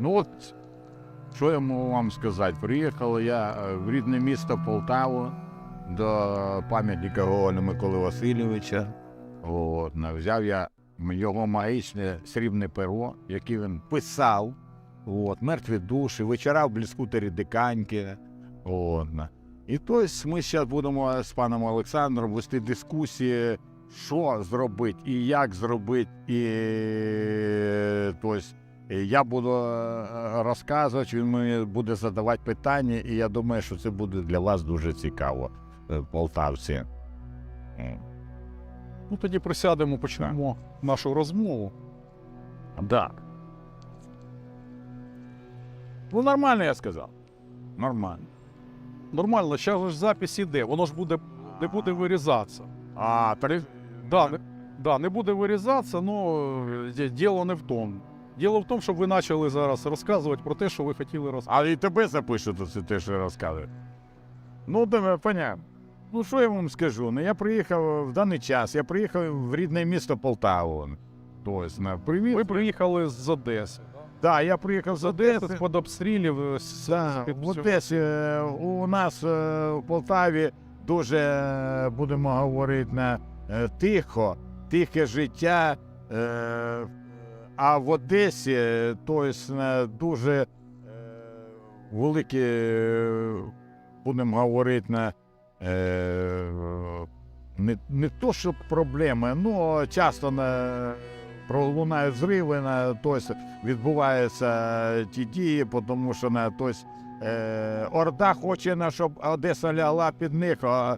Ну от, що я можу вам сказати? Приїхав я е, в рідне місто Полтаву до пам'ятника Гоголя Миколи Васильовича. От, взяв я його магічне срібне перо, яке він писав. От, мертві душі, вечора в блискутері диканьки. От, і тобто ми зараз будемо з паном Олександром вести дискусії, що зробити і як зробити. І тобто, я буду е, розказувати, він мені буде задавати питання, і я думаю, що це буде для вас дуже цікаво, е, полтавці. Ну тоді присядемо, почнемо нашу розмову. Да. Ну, нормально я сказав. Нормально. Нормально, зараз ж запис іде, воно ж буде, не буде вирізатися. А, три... Да, не, да, не буде вирізатися, але діло не в тому. Діло в тому, щоб ви почали зараз розказувати про те, що ви хотіли розказати. А і тебе запишу, то це те, що я розказую. Ну, давай, понятно. Ну, що я вам скажу? Ну, я приїхав в даний час, я приїхав в рідне місто Полтаву. Тобто, на привіт. Ви приїхали з Одеси. Так, я приїхав з Одеси, обстрілів. е, з- Да, в. Одесі е, у нас е, в Полтаві дуже будемо говорити на тихо, тихе життя. А в Одесі то е, дуже е, великі, будемо говорити на не, не то, що проблеми, ну часто на, пролунають зриви, на, тобто відбуваються ті дії, тому що на тобто, Орда хоче, щоб Одеса лягла під них, а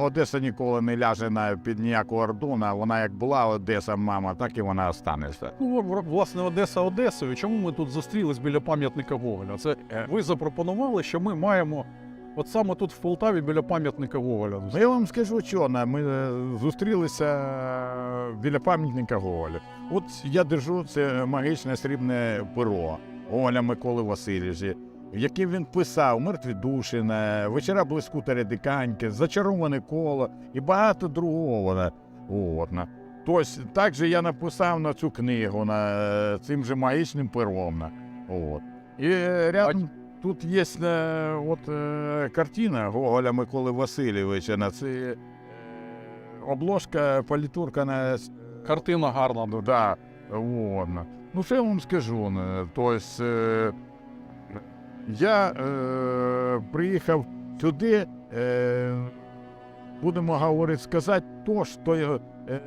Одеса ніколи не ляже на, під ніяку ордуна. Вона як була Одеса, мама, так і вона останеться. Ну, власне, Одеса Одесою. Чому ми тут зустрілись біля пам'ятника Гоголя? Це ви запропонували, що ми маємо от саме тут в Полтаві біля пам'ятника Гоголя. Ну, я вам скажу, що ми е, зустрілися е, біля пам'ятника Гоголя. От я держу це магічне срібне перо Гоголя Миколи Васильовича, яким він писав мертві душі, вечора блискутері диканьки, зачароване коло і багато другого. От. Тобто, так же я написав на цю книгу на, е, цим же магічним пером. От. І рядом тут є е, от, е, картина Гоголя Миколи Васильовича. На це обложка політурка на Картина гарна. Да, вот. Ну, що я вам скажу? То есть, е, я е, приїхав сюди, е, будемо говорити, сказати то, що е,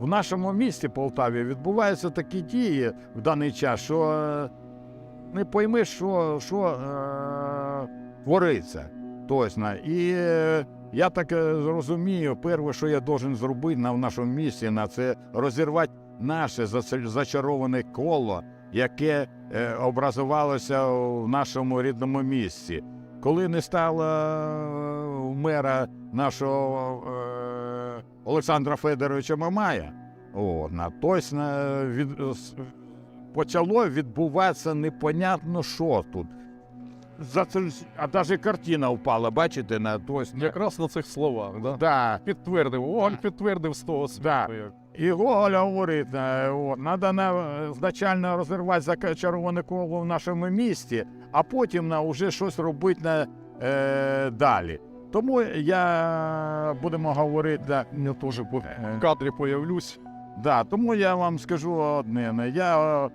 в нашому місті Полтаві відбуваються такі дії в даний час, що е, не пойми, що, що е, твориться. Точно. І е, я так е, зрозумію, перше, що я должен зробити на в нашому місті, на це розірвати наше зачароване коло, яке е, образувалося в нашому рідному місті. Коли не стало е, мера нашого е, Олександра Федоровича Мамая, о, на точно від, почало відбуватися непонятно що тут. За це, а навіть картина впала, бачите, на тось. Якраз на цих словах. Да? Да, Підтвердив. Гоголь підтвердив з того світу. Да. І Гоголь говорить, на, значально розірвати зачароване коло в нашому місті, а потім на, вже щось робити на, е, далі. Тому я будемо говорити, да, Я теж Е. в кадрі появлюсь. да, тому я вам скажу одне. Я е,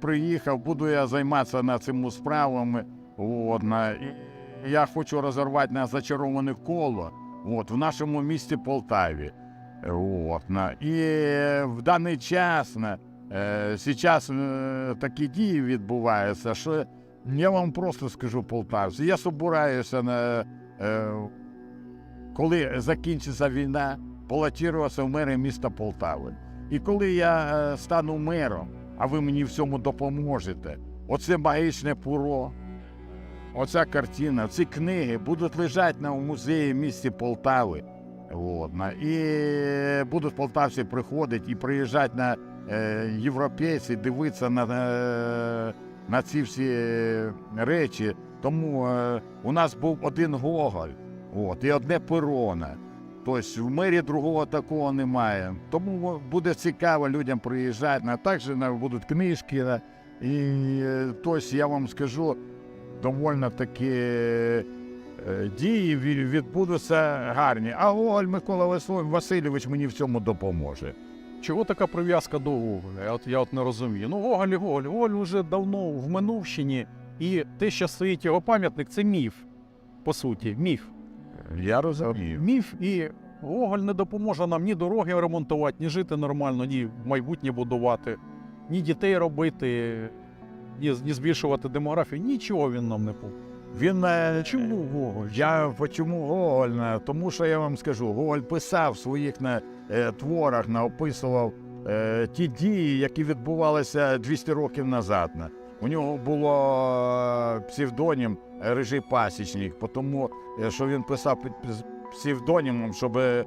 приїхав, буду я займатися над цими справами. От, на, і я хочу розірвати на зачароване коло от, в нашому місті Полтаві. От, на, і в даний час на, е, зараз е, такі дії відбуваються, що я вам просто скажу полтавці. Я собираюся на. Е, коли закінчиться війна, балотуватися в мери міста Полтави. І коли я е, стану мером, а ви мені в цьому допоможете, оце магічне пуро, оця картина, ці книги будуть лежати на музеї місті Полтави. І будуть полтавці приходити і приїжджати на е, європейці, дивитися на, е, на ці всі речі. Тому е, у нас був один Гоголь. От, і одне перона. Тобто в мері другого такого немає. Тому буде цікаво людям приїжджати. А також будуть книжки, І е, тобто я вам скажу, довольно таки дії відбудуться гарні. А Гоголь Микола Василь- Васильович мені в цьому допоможе. Чого така прив'язка до Гоголя? Я от, я от не розумію. Ну, Гоголь і Гоголь. Гоголь вже давно в минувщині, і те, що стоїть його пам'ятник, це міф. По суті, міф. Я розумію. Міф і Гоголь не допоможе нам ні дороги ремонтувати, ні жити нормально, ні майбутнє будувати, ні дітей робити, ні, ні збільшувати демографію. Нічого він нам не поможе. Він е, Чому Гоголь? Я чому Гоголь? Тому що я вам скажу, Гоголь писав в своїх на, е, творах, на, описував е, ті дії, які відбувалися 200 років назад. На. У нього було е, псевдонім Рижий Пасічник, тому е, що він писав під пс- псевдонімом, щоб е,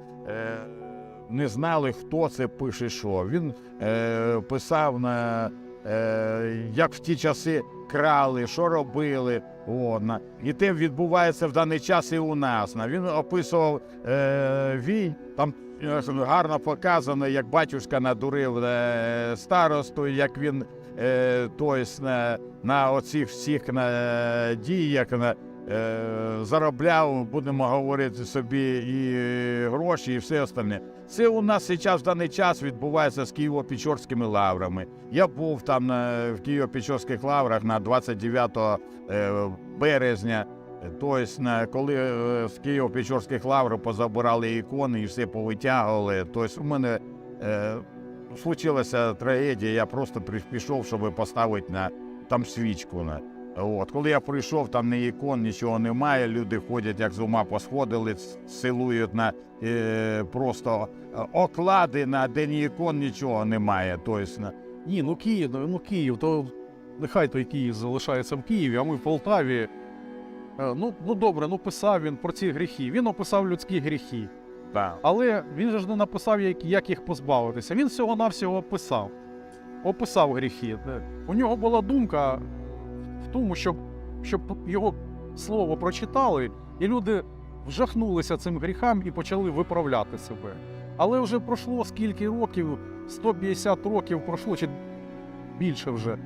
не знали, хто це пише що. Він е, писав на е, як в ті часи крали, що робили. О. І те відбувається в даний час і у нас. Він описував е, вій, там е, гарно показано, як батюшка надурив е, старосту, як він е, тось, на, на оцих всіх на, діях на, е, заробляв, будемо говорити собі, і гроші, і все остальне. Це у нас зараз в даний час відбувається з Києво-Печорськими лаврами. Я був там на, в Києво-Печорських лаврах на 29 е, березня. Тобто, коли е, з Києво-Печорських лавр позабирали ікони і все повитягували. Тобто, у мене е, случилася трагедія. Я просто пішов, щоб поставити на там свічку. На. От, коли я прийшов, там ні ікон, нічого немає. Люди ходять, як з ума посходили, силують на е, просто е, оклади, на де ні ікон, нічого немає. Тобто, Ні, ну Київ, ну ну, Київ, то нехай той Київ залишається в Києві, а ми в Полтаві. Е, Ну, ну добре, ну писав він про ці гріхи. Він описав людські гріхи. да. Але він же ж не написав, як, як їх позбавитися. Він всього-навсього описав. Описав гріхи. Е, У нього була думка тому, щоб, щоб його слово прочитали, і люди вжахнулися цим гріхам і почали виправляти себе. Але вже пройшло скільки років, 150 років пройшло, чи більше вже.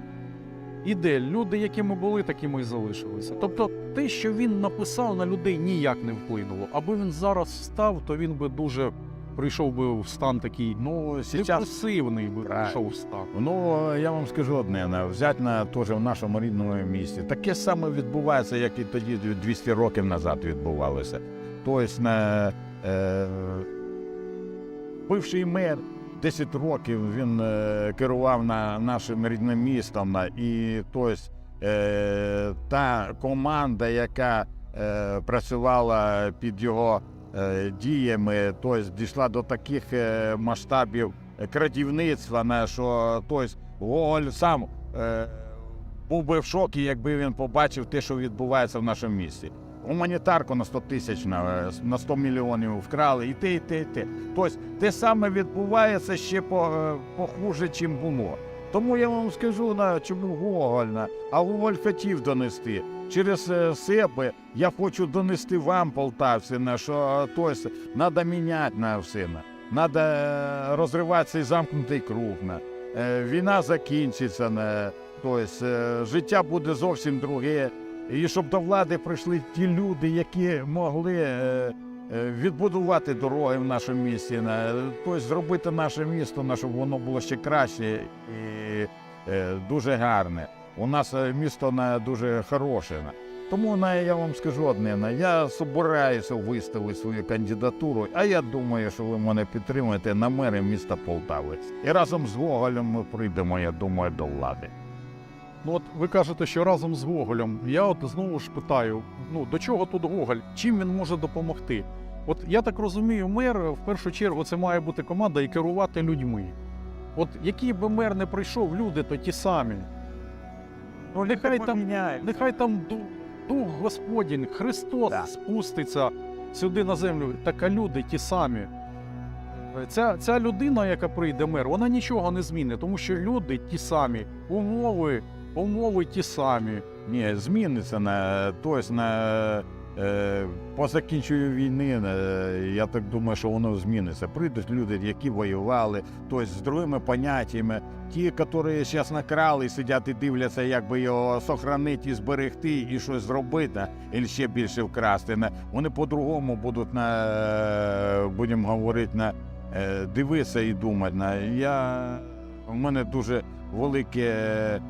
І де люди, якими були, такими і залишилися. Тобто те, що він написав на людей, ніяк не вплинуло. Аби він зараз встав, то він би дуже прийшов би в стан такий Ну, сейчас депресивний би Правильно. прийшов в стан. Ну, я вам скажу одне, на, взяти на теж в нашому рідному місті. Таке саме відбувається, як і тоді 200 років назад відбувалося. Тобто, на, е, бивший мер 10 років він е, керував на нашим рідним містом. На, і тобто, е, та команда, яка е, працювала під його діями, тобто, дійшла до таких е, масштабів крадівництва, що тобто, Гоголь сам е, був би в шокі, якби він побачив те, що відбувається в нашому місті. Гуманітарку на 100 тисяч на, на 100 мільйонів вкрали, і те, і те, і те. Тобто те саме відбувається ще е, похуже, чим було. Тому я вам скажу, на чому Гоголь, а Гоголь хотів донести. Через е, себе я хочу донести вам, Полтавціна. що тобто, треба міняти на все. На. Надо е, розривати цей замкнутий круг. Е, Війна закінчиться. Тобто, е, життя буде зовсім друге. І щоб до влади прийшли ті люди, які могли е, е, відбудувати дороги в нашому місті, тобто зробити наше місто, на, щоб воно було ще краще і е, дуже гарне. У нас е, місто на, дуже хороше. Тому я вам скажу одне, я собираюся виставити свою кандидатуру, а я думаю, що ви мене підтримуєте на мери міста Полтави. І разом з Гоголем ми прийдемо, я думаю, до влади. Ну от ви кажете, що разом з Гоголем. Я от знову ж питаю: ну до чого тут Гоголь? Чим він може допомогти? От я так розумію, мер в першу чергу це має бути команда і керувати людьми. От який би мер не прийшов, люди то ті самі. Ну, нехай там, нехай там ду- дух Господень, Христос Да. спуститься сюди на землю, так люди ті самі. Ця, ця людина, яка прийде мер, вона нічого не змінить, тому що люди ті самі, умови, умови ті самі. Ні, зміниться на тобто на по закінченню війни, е, я так думаю, що воно зміниться. Прийдуть люди, які воювали, тобто з другими поняттями. Ті, які зараз накрали, сидять і дивляться, як би його сохранити і зберегти, і щось зробити, і ще більше вкрасти. Вони по-другому будуть на, е, будемо говорити, на е, дивитися і думати. На, я, у мене дуже велике е,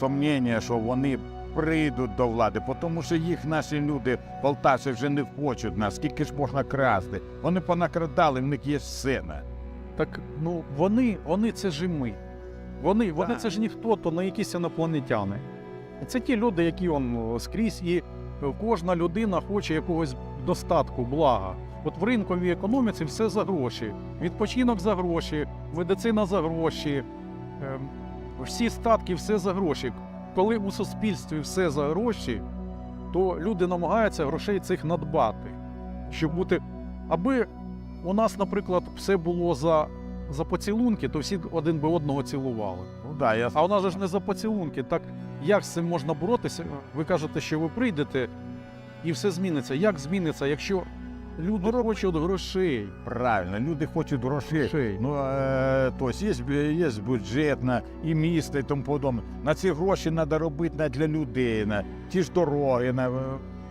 сумніння, що вони прийдуть до влади, тому що їх наші люди, полтавці, вже не хочуть нас. Скільки ж можна красти? Вони понакрадали, в них є все. на. Так ну вони, вони це ж і ми. Вони, вони це ж ніхто, то не якісь інопланетяни. Це ті люди, які он скрізь, і кожна людина хоче якогось достатку, блага. От в ринковій економіці все за гроші. Відпочинок за гроші, медицина за гроші, ем, всі статки, все за гроші. Коли у суспільстві все за гроші, то люди намагаються грошей цих надбати, щоб бути. Аби у нас, наприклад, все було за, за поцілунки, то всі один би одного цілували. Ну да, я А у нас же ж не за поцілунки. Так як з цим можна боротися? Ви кажете, що ви прийдете і все зміниться. Як зміниться, якщо люди хочуть грошей? правильно, люди хочуть грошей. Грошей. Ну, е, тобто є, є бюджет на і місто і тому подобне. На ці гроші треба робити на, для людей, на ті ж дороги. На, е,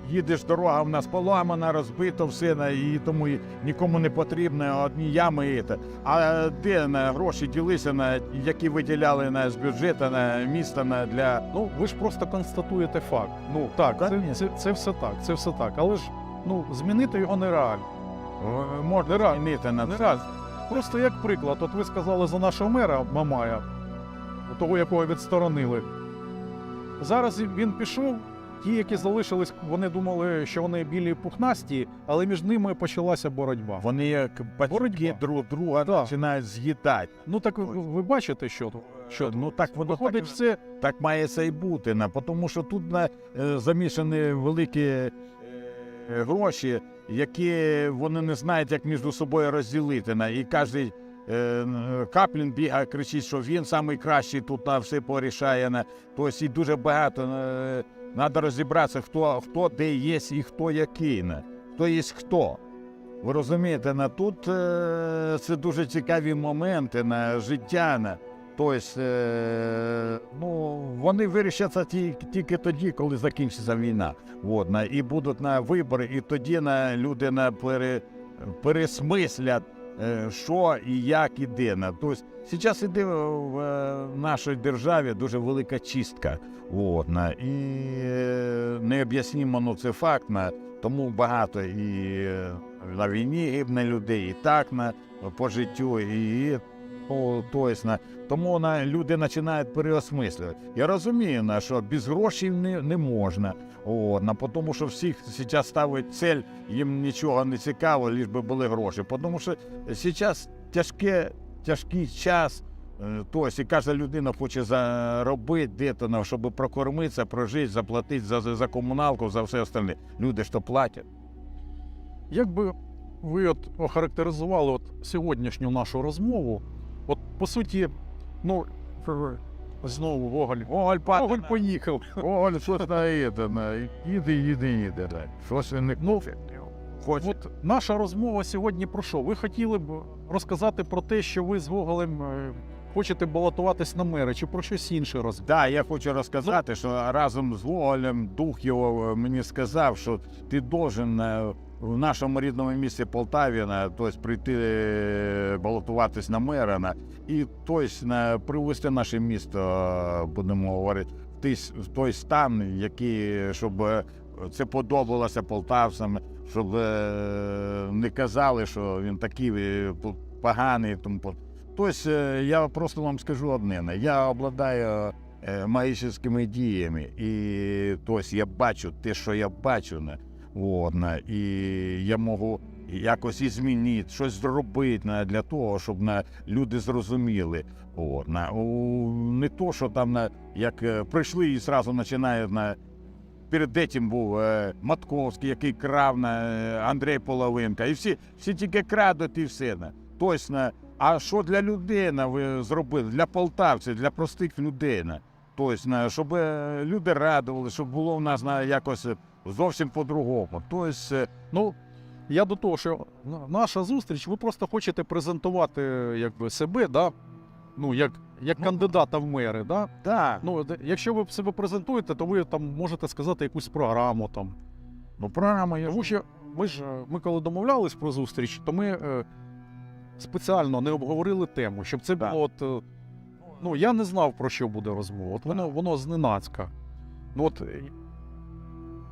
їдеш дорога в нас поламана, розбито все, на, і тому і нікому не потрібно одні ями. І те. А де на гроші ділися, на, які виділяли на, з бюджету на місто на, для. Ну, ви ж просто констатуєте факт. Ну так, це, Конечно. це, це все так, це все так. Але ж ну, змінити його нереально. е, Можна змінити на Не раз. Просто як приклад, от ви сказали за нашого мера Мамая, того, якого відсторонили. Зараз він пішов. Ті, які залишились, вони думали, що вони білі пухнасті, але між ними почалася боротьба. Вони як батьки Боротьба. друг друга Да. починають з'їдати. Ну так ви, ви бачите, що, що ну так воно виходить так, все. так має це і бути, на, тому що тут на, е, замішані великі е, гроші, які вони не знають, як між собою розділити. І кожен Каплін бігає, кричить, що він найкращий тут на все порішає. Тобто і дуже багато. Треба розібратися, хто, хто де є і хто який. Хто є хто. Ви розумієте, на тут е, це дуже цікаві моменти на життя. Тобто, е, ну, вони вирішаться тільки тоді, коли закінчиться війна. От, і будуть на вибори, і тоді на, люди на пере, пересмислять, е, що і як і. Тобто, зараз іде в е, нашій державі дуже велика чистка. От, і е, необ'яснимо, ну це факт. Тому багато і на війні гибне людей, і так на, по життю, і ну, тобто, тому на, люди починають переосмислювати. Я розумію, на, що без грошей не, не можна. О, на, тому що всіх зараз ставить цель, їм нічого не цікаво, лиш би були гроші. Тому що зараз тяжке, тяжкий час. е, Тобто, і кожна людина хоче заробити де-то, щоб прокормитися, прожити, заплатити за, за, комуналку, за все остальне. Люди то платять. Як би ви от охарактеризували от сьогоднішню нашу розмову? От по суті, ну знову Гоголь. Гоголь падає. Гоголь поїхав. Гоголь щось на це, на їде, їде, їде. да. Щось він не Ну, хоче. От наша розмова сьогодні про що? Ви хотіли б розказати про те, що ви з Гоголем е, хочете балотуватись на мери, чи про щось інше роз... Да, я хочу розказати, що разом з Гоголем дух його е, мені сказав, що ти должен е, в нашому рідному місті Полтаві на, тобто, прийти е, балотуватись на Мерана, і тобто, привести наше місто, будемо говорити, в той, стан, який, щоб е, це подобалося полтавцям, щоб е, не казали, що він такий поганий. Тому Тобто, я просто вам скажу одне. не, Я обладаю магічними діями. І тобто, я бачу те, що я бачу. От, і я можу якось і змінити, щось зробити для того, щоб не, люди зрозуміли. От, не, то, що там не, як е, прийшли і одразу починають на. Перед этим був е, Матковський, який крав на е, Андрій Половинка. І всі, всі тільки крадуть і все. На. Тобто, на, а що для людей ви зробили? Для полтавців, для простих людей. На. Тобто, на- щоб люди радували, щоб було в нас на, якось зовсім по-другому. Тобто, е, Ну, я до того, що наша зустріч, ви просто хочете презентувати якби, себе, да? ну, як, як Ну. кандидата в мери. Да? так, Ну, якщо ви себе презентуєте, то ви там можете сказати якусь програму. Там. ну програма є. Тому що ми ж е, ми коли домовлялись про зустріч, то ми е, спеціально не обговорили тему, щоб це було от. е, Ну, я не знав, про що буде розмова. От воно, воно зненацька. Ну, от,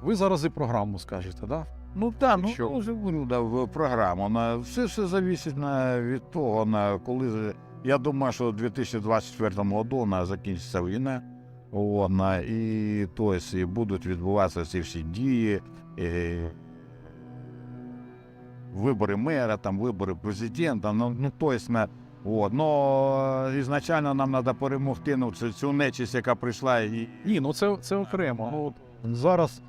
ви зараз і програму скажете, так? Да? Ну так, ну Що? вже говорю, да, в програму. На, все все залежить на, від того, на коли. Я думаю, що у 2024 году на, закінчиться війна. О, на, і, то есть, і будуть відбуватися ці всі дії. І, вибори мера, там, вибори президента. Ну, ну то есть, на, от, но ізначально нам треба перемогти ну, цю, цю нечисть, яка прийшла і, Ні, ну це, це окремо. Ну, зараз.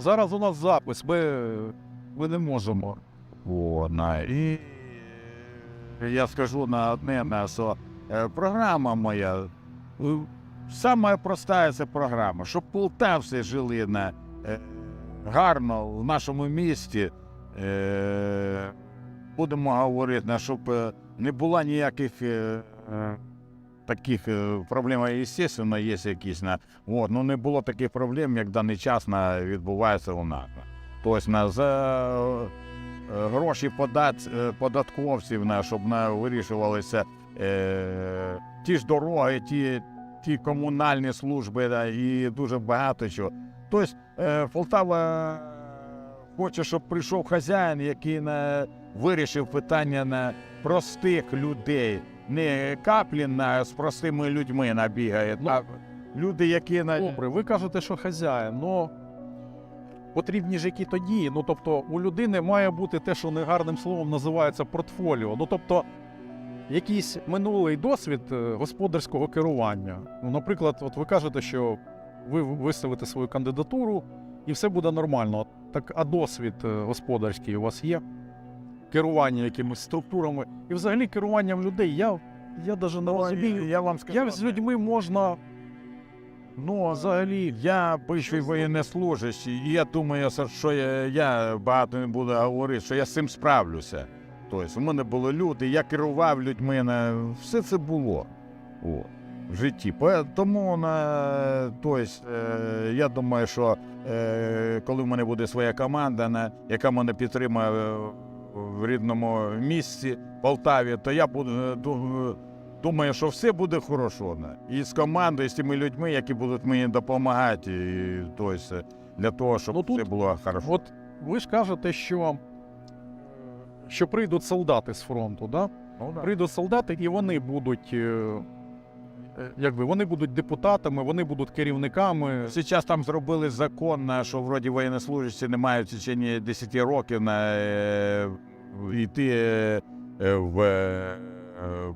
Зараз у нас запис, ми, ми не можемо. О, на, і я скажу на одне, що е, програма моя, е, сама проста це програма, щоб полтавці жили на, е, гарно в нашому місті. Е, будемо говорити, щоб не було ніяких таких е, проблем, звісно, є якісь. От, ну, не було таких проблем, як даний час на, відбувається у нас. Тобто на, за е, гроші подат, е, податковців, на, щоб на, вирішувалися е, ті ж дороги, ті, ті комунальні служби да, і дуже багато чого. Тобто е, Полтава хоче, щоб прийшов хазяїн, який на, вирішив питання на простих людей. Не каплі на, з простими людьми набігає, а люди, які на. Добре, ви кажете, що хазяїн, ну потрібні ж які то дії. Ну тобто, у людини має бути те, що негарним словом називається портфоліо. Ну тобто, якийсь минулий досвід е, господарського керування. Ну, наприклад, от ви кажете, що ви виставите свою кандидатуру і все буде нормально. Так, а досвід е, господарський у вас є? Керування якимись структурами і взагалі керуванням людей. Я, я навіть не розумію. я вам скажу. Як з людьми можна Ну, взагалі, я бивший воєннослужащий, і я думаю, що я, я багато не буду говорити, що я з цим справлюся. Тобто, у мене були люди, я керував людьми, на, все це було О, в житті. Тому на, тобто, е, я думаю, що е, коли в мене буде своя команда, на, яка мене підтримує е, в рідному місці Полтаві, то я буду е, Думаю, що все буде хорошо. І з командою, і з тими людьми, які будуть мені допомагати, і, тобто, для того, щоб Ну, тут все було хорошо. От ви ж кажете, що, що прийдуть солдати з фронту, да? Ну, да. Прийдуть солдати, і вони будуть. Е, Якби вони будуть депутатами, вони будуть керівниками. Зараз там зробили закон, що вроді воєннослужащі не мають в течение 10 років на, е, йти е, в,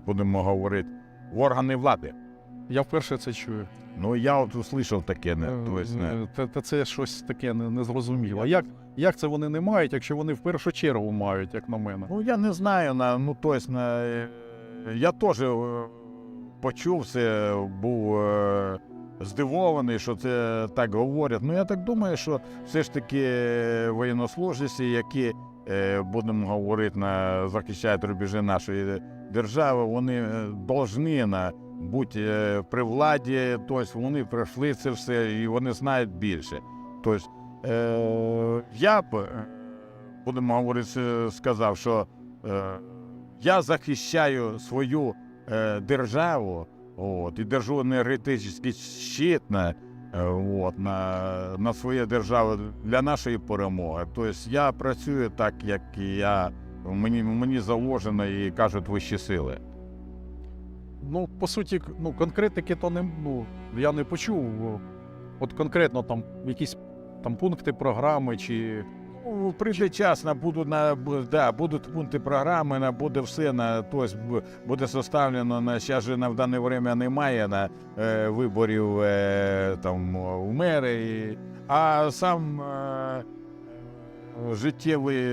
будемо говорити, в органи влади. Я вперше це чую. Ну, я от услышав таке. Не, не. Та, та це щось таке не- незрозуміло. Як, як це вони не мають, якщо вони в першу чергу мають, як на мене? Ну, я не знаю, на, ну, тобто, на, я теж почув це, був е, здивований, що це так говорять. Ну, я так думаю, що все ж таки воєннослужащі, які, е, будемо говорити, на, захищають рубежі нашої держави, вони е, должны на, бути е, при владі, тобто вони пройшли це все і вони знають більше. Тобто, е, я б, е, будемо говорити, е, сказав, що е, я захищаю свою е, державу от, і держу енергетичний щит на, е, от, на, на свою державу для нашої перемоги. Тобто я працюю так, як я, мені, мені заложено і кажуть вищі сили. Ну, по суті, ну, конкретики то не ну, я не почув. От конкретно там якісь там пункти програми чи. Прийде час, на буду на да, будуть пункти програми, на буде все на тобто буде составлено на зараз же на в дане время немає на е, виборів е, там в мери, а сам е, життєвий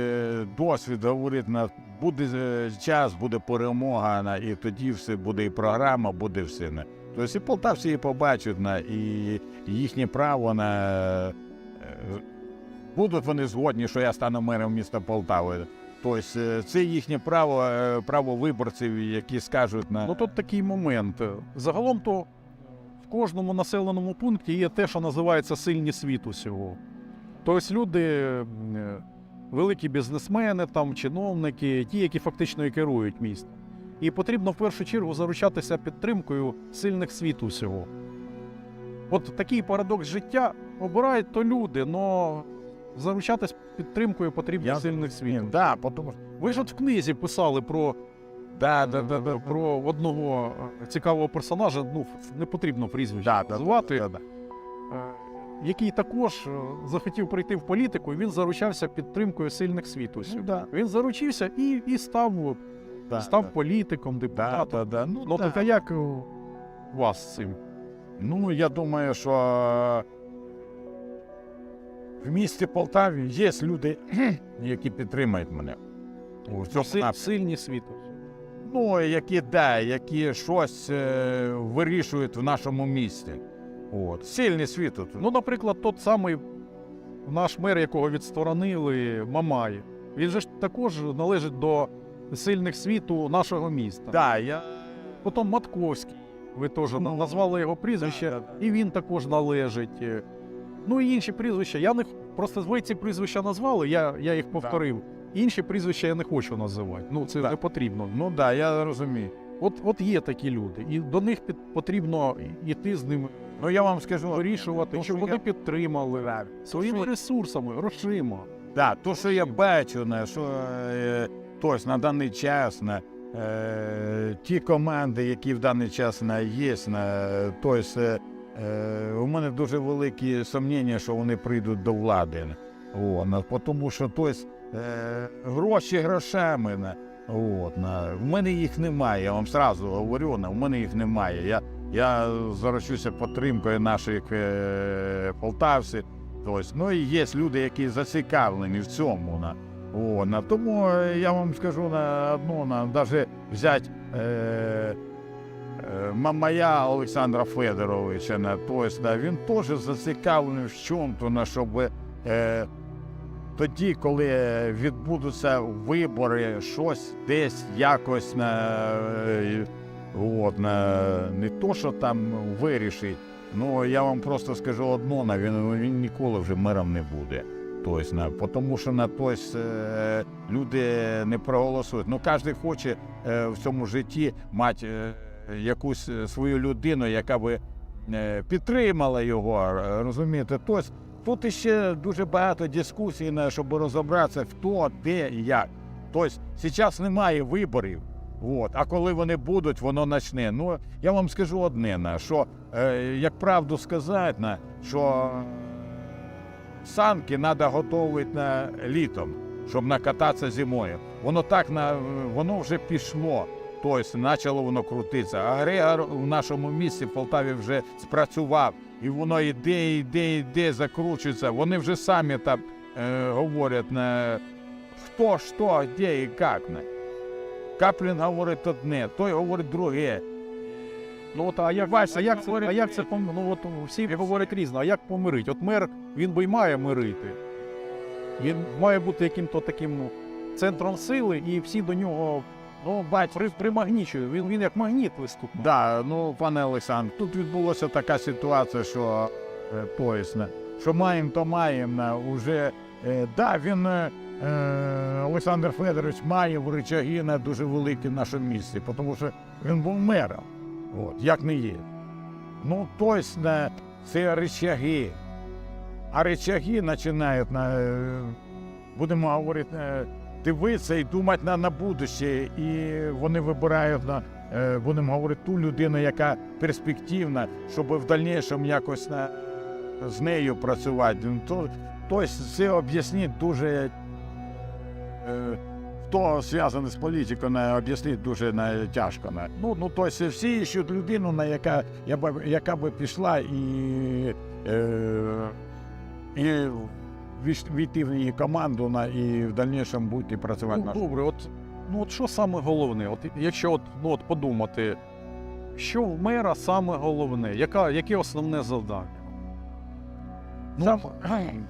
досвід говорить на буде е, час, буде перемога, на, і тоді все буде і програма, буде все. На. Тобто і полтавці її побачать, на, і їхнє право на. Будуть вони згодні, що я стану мером міста Полтави. Тобто е, це їхнє право, е, право виборців, які скажуть на Ну тут такий момент. Загалом то в кожному населеному пункті є те, що називається сильні світу сього. Тобто люди, е, великі бізнесмени, там, чиновники, ті, які фактично і керують містом. І потрібно в першу чергу заручатися підтримкою сильних світу всього. От такий парадокс життя обирають то люди, але заручатись підтримкою потрібно Я сильних світу. Да, тому що Ви ж от в книзі писали про да, да, да, да, про одного е, цікавого персонажа, ну не потрібно прізвище да, да, назвати, да, да. е, який також е, захотів прийти в політику, і він заручався підтримкою сильних світу. Ну, да, Він заручився і, і став, да, став да. політиком, депутатом. да, да. Ну, Ну да. так а як у вас з цим? Ну, я думаю, що в місті Полтаві є люди, які підтримують мене. У цьому Си- сильні світу. Ну, які да, які щось е, вирішують в нашому місті. От. Сильний світ. Ну, наприклад, тот самий наш мер, якого відсторонили, Мамай. Він же ж також належить до сильних світу нашого міста. да, я... Потім Матковський. Ви теж Ну, назвали його прізвище, да, да, да. і він також належить. Ну і інші прізвища. Я не просто ви ці прізвища назвали, я, я їх повторив. Інші прізвища я не хочу називати. Ну це Да. не потрібно. Ну так, да, я розумію. От, от є такі люди, і до них під, потрібно йти з ними Ну я вам скажу, вирішувати, щоб вони я- підтримали своїми ресурсами, грошима. Да, то, що я бачу, на, що е, на даний час на, е, ті команди, які в даний час на, є, на, е, е, у мене дуже великі сумніння, що вони прийдуть до влади. О, тому що тобто, е, гроші грошами. От, на, в мене їх немає, я вам сразу говорю, на, в мене їх немає. Я, я заручуся підтримкою наших е, полтавців. Тобто, ну і є люди, які зацікавлені в цьому. На, о, на, тому е, я вам скажу на одну, на, навіть взяти е, е, Мамая Олександра Федоровича, на, тобто, він теж зацікавлений в чому-то, щоб е, тоді, коли відбудуться вибори, щось десь якось на, е, от, на не то, що там вирішить. Ну, я вам просто скажу одно, він, він ніколи вже мером не буде. Тобто, на, тому що на тобто, е, люди не проголосують. Ну, кожен хоче е, в цьому житті мати е, якусь е, свою людину, яка би е, підтримала його. е, Розумієте? Тобто, тут іще дуже багато дискусій, щоб розібратися, хто, де і як. Тобто, зараз немає виборів. От. А коли вони будуть, воно почне. Ну, я вам скажу одне, на, що, е, як правду сказати, на, що санки треба готувати на літом, щоб накататися зимою. Воно так на, воно вже пішло. Тобто почало воно крутитися. Агрегор у нашому місті в Полтаві вже спрацював. І воно йде, йде, йде, закручується. Вони вже самі там е, говорять на хто, що, де і як. Каплін говорить одне, той говорить друге. Ну от а як, Бачите, а як це, а як це пом- ну, от всі говорять різно, а як помирить? От мер він би й має мирити. Він має бути яким-то таким ну, центром сили, і всі до нього Ну, бач, при, примагнічують. Він, він як магніт виступає. Да, ну, пане Олександр, тут відбулася така ситуація, що е, поясна, що маємо, то маємо. Уже е, да, він е, е, Олександр Федорович має в речаги на дуже великі в нашому місті, тому що він був мером. От, як не є. Ну, тобто, це речаги. А речаги починають на, е, будемо говорити, е, дивитися і думати на, на будуще. І вони вибирають на е, будемо говорити, ту людину, яка перспективна, щоб в дальнішому якось на, з нею працювати. Ну, То, тобто це об'яснити дуже, е, хто зв'язаний з політикою, об'яснити дуже на, тяжко. На. Ну, ну, тобто всі іщуть людину, на яка, я би- яка би пішла і, е, і війти в її команду на, і в дальнішому бути працювати. Ну, добре, от ну от що саме головне? От якщо от, ну, от подумати, що в мера саме головне, яка, яке основне завдання? Ну, Сам,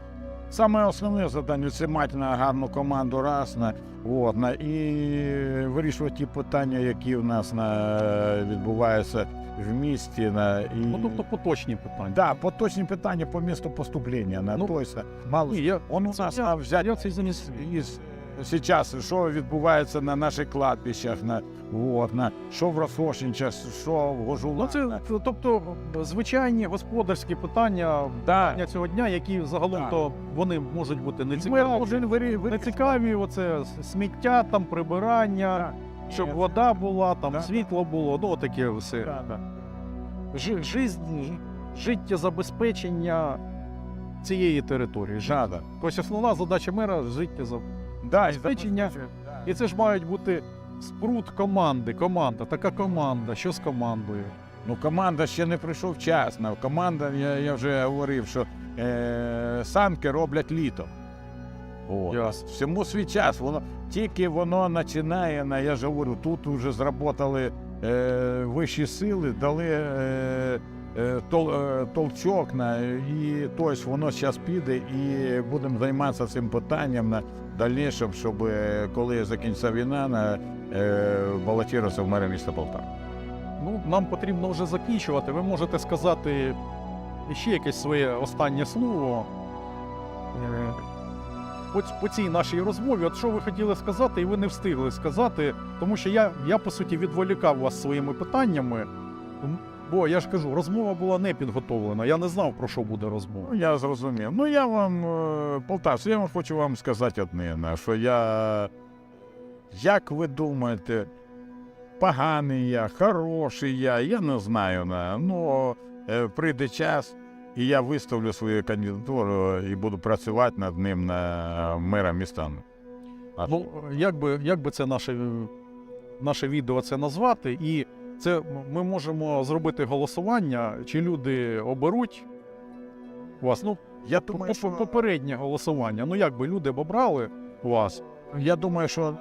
саме основне завдання це мати на гарну команду раз на, от, на, і вирішувати ті питання, які в нас на, відбуваються в місті. На, і, Ну, тобто поточні питання. да, поточні питання по місту поступлення. На Ну, той, мало, Ні, я, он у нас я- взяти я цей із, із зараз, що відбувається на наших кладбищах, на, от, на, що в Росошинчах, що в Ну, це тобто звичайні господарські питання да. дня цього дня, які загалом Так. то вони можуть бути не Ми цікаві. повинні вирі- вирі- Не цікаві, оце сміття, там прибирання, Да. щоб вода була, там Да. світло було, ну таке все. Да, да. Жи, жизнь, життєзабезпечення цієї території. Жи- Да, да. Тобто основна задача мера життя Да, Забезпечення. І це ж мають бути спрут команди. Команда, така команда. Що з командою? Ну, команда ще не прийшов час. Команда, я, я вже говорив, що е, санки роблять літом. От. Ясно. Всьому свій час. Воно, тільки воно починає, на, я ж говорю, тут вже зработали е, вищі сили, дали е, тол, е, толчок, на, і тобто воно зараз піде і будемо займатися цим питанням на дальнішому, щоб е, коли закінчиться війна, на, е, балотуватися в мери міста Полтава. Ну, нам потрібно вже закінчувати. Ви можете сказати ще якесь своє останнє слово. Е, По, по цій нашій розмові, от що ви хотіли сказати, і ви не встигли сказати, тому що я, я по суті відволікав вас своїми питаннями. Бо я ж кажу, розмова була не підготовлена. Я не знав, про що буде розмова. Ну, я зрозумів. Ну, я вам, е, полтавці, я вам хочу вам сказати одне, що я, як ви думаєте, поганий я, хороший я, я не знаю. На, ну, е, прийде час, і я виставлю свою кандидатуру і буду працювати над ним на мера міста. Ну, як би, як би це наше, наше відео це назвати, і це ми можемо зробити голосування, чи люди оберуть вас. Ну, я думаю, що, Попереднє голосування. Ну як би люди б обрали вас? я думаю, що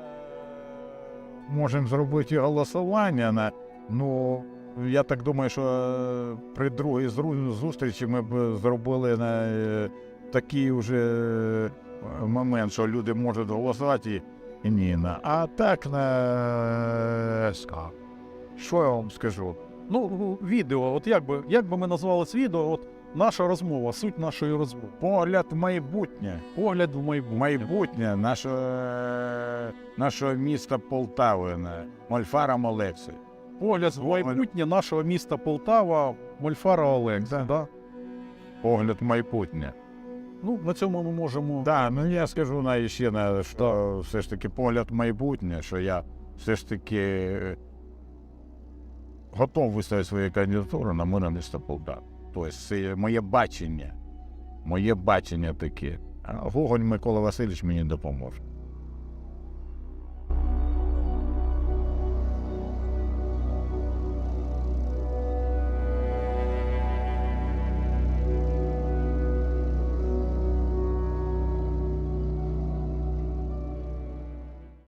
можемо зробити голосування. На, ну, я так думаю, що е, при другій зустрічі ми б зробили на е, такий вже е, момент, що люди можуть голосувати і, ні. А так на. Що я вам скажу? Ну, відео, от як би, як би ми назвали це відео, от наша розмова, суть нашої розмови. Погляд в майбутнє. Погляд в майбутнє. Майбутнє нашого, нашого міста Полтави, на Мольфаром Олексій. Погляд в майбутнє нашого міста Полтава, Мольфара Олекса. Да. Да. Погляд в майбутнє. Ну, на цьому ми можемо. Так, ну я скажу на ще на що все ж таки погляд в майбутнє, що я все ж таки готов виставити свою кандидатуру на мирне місто Полтава. Тобто це моє бачення. Моє бачення таке. А Гоголь Микола Васильович мені допоможе.